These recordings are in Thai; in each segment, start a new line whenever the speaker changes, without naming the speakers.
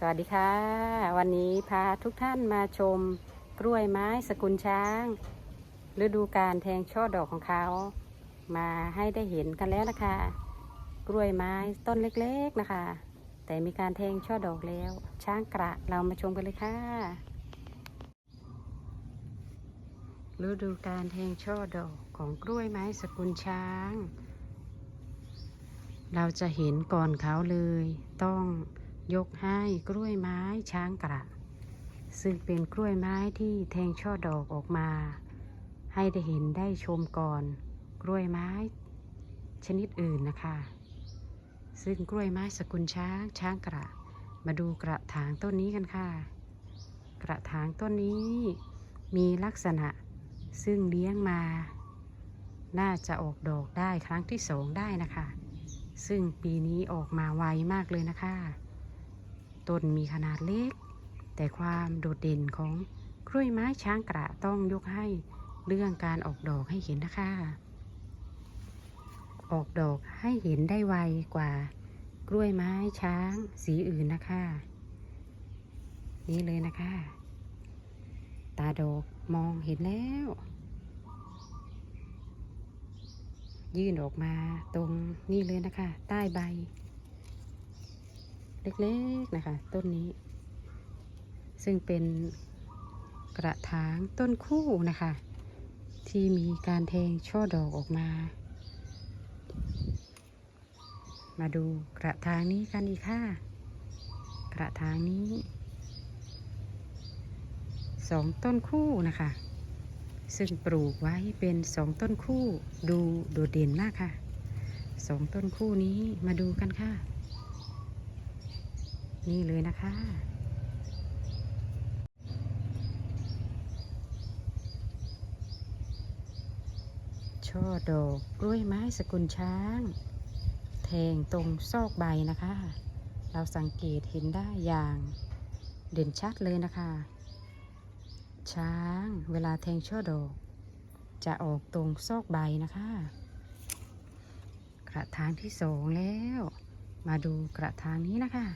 สวัสดีค่ะ วันนี้พาทุกท่านมาชมกล้วยไม้สกุลช้าง ฤดูการแทงช่อดอกของเขา มาให้ได้เห็นกันแล้วนะคะ กล้วยไม้ต้นเล็กๆนะคะ แต่มีการแทงช่อดอกแล้ว ช้างกระเรามาชมกันเลยค่ะ ฤดูการแทงช่อดอกของกล้วยไม้สกุลช้าง เราจะเห็นก่อนเขาเลยต้อง ยกให้กล้วยไม้ช้างกระ ซึ่งเป็นกล้วยไม้ที่แทงช่อดอกออกมา ให้ได้เห็นได้ชมก่อน กล้วยไม้ชนิดอื่นนะคะ ซึ่งกล้วยไม้สกุลช้างช้างกระ มาดูกระถางต้นนี้กันค่ะ กระถางต้นนี้มีลักษณะซึ่งเลี้ยงมา น่าจะออกดอกได้ครั้งที่สองได้นะคะ ซึ่งปีนี้ออกมาไวมากเลยนะคะ ต้นมีขนาดเล็ก แต่ความโดดเด่นของกล้วยไม้ช้างกระต้องยกให้เรื่องการออกดอกให้เห็นนะคะ ออกดอกให้เห็นได้ไวกว่ากล้วยไม้ช้างสีอื่นนะคะ นี่เลยนะคะ ตาดอกมองเห็นแล้ว ยื่นออกมาตรงนี่เลยนะคะ ใต้ใบ เล็กๆนะคะ ต้นนี้ ซึ่งเป็นกระถางต้นคู่นะคะ ที่มีการแทงช่อดอกออกมา มาดูกระถางนี้กันอีกค่ะ กระถางนี้สองต้นคู่นะคะ ซึ่งปลูกไว้เป็นสองต้นคู่ดูโดดเด่นมากค่ะสองต้นคู่นี้มาดูกันค่ะ นี่เลยนะคะ ช่อดอกกล้วยไม้สกุลช้างแทงตรงซอกใบนะคะ เราสังเกตเห็นได้อย่างเด่นชัดเลยนะคะ ช้างเวลาแทงช่อดอก จะออกตรงซอกใบนะคะ กระถางที่สองแล้ว มาดูกระถางนี้นะคะ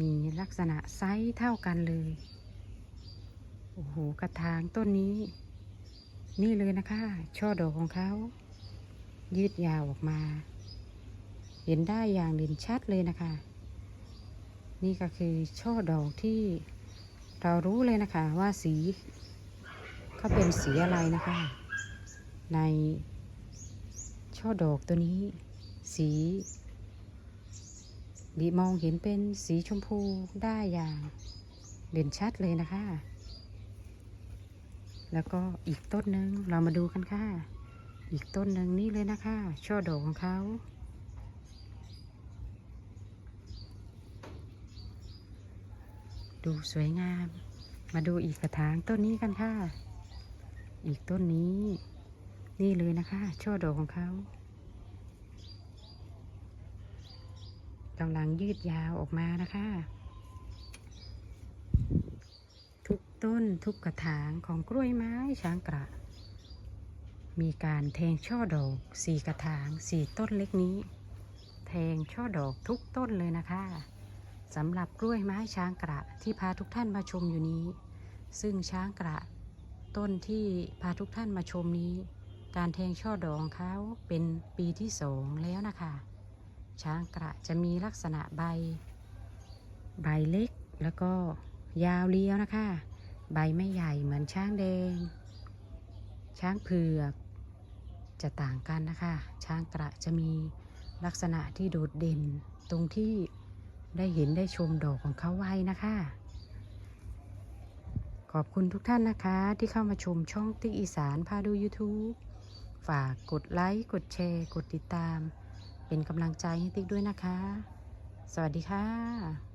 มีลักษณะไซส์เท่ากันเลย โอ้โห กระถางต้นนี้ นี่เลยนะคะ ช่อดอกของเขา ยืดยาวออกมา เห็นได้อย่างเด่นชัดเลยนะคะ นี่ก็คือช่อดอกที่เรารู้เลยนะคะว่าสีเขาเป็นสีอะไรนะคะ ในช่อดอกตัวนี้ สี ดีมองเห็นเป็นสีชมพูได้อย่างเด่นชัดเลยนะคะ แล้วก็อีกต้นหนึ่งเรามาดูกันค่ะ อีกต้นหนึ่งนี่เลยนะคะ ช่อดอกของเขาดูสวยงาม มาดูอีกกระถางต้นนี้กันค่ะ อีกต้นนี้ นี่เลยนะคะ ช่อดอกของเขา กำลังยืดยาวออกมานะคะ ทุกต้นทุกกระถางของกล้วยไม้ช้างกระ มีการแทงช่อดอกสี่กระถางสี่ต้นเล็กนี้ แทงช่อดอกทุกต้นเลยนะคะสำหรับกล้วยไม้ช้างกระที่พาทุกท่านมาชมอยู่นี้ ซึ่งช้างกระต้นที่พาทุกท่านมาชมนี้ การแทงช่อดอกของเขาเป็นปีที่สองแล้วนะคะ ช้างกระจะมีลักษณะใบ ใบเล็กแล้วก็ยาวเลี้ยวนะคะ ใบไม่ใหญ่เหมือนช้างแดง ช้างเผือกจะต่างกันนะคะ ช้างกระจะมีลักษณะที่โดดเด่นตรงที่ได้เห็นได้ชมดอกของเขาไว้นะคะ ขอบคุณทุกท่านนะคะที่เข้ามาชมช่องติ๊กอีสานพาดู YouTube ฝากกดไลค์ กดแชร์ กดติดตาม เป็นกำลังใจให้ติ๊กด้วยนะคะ สวัสดีค่ะ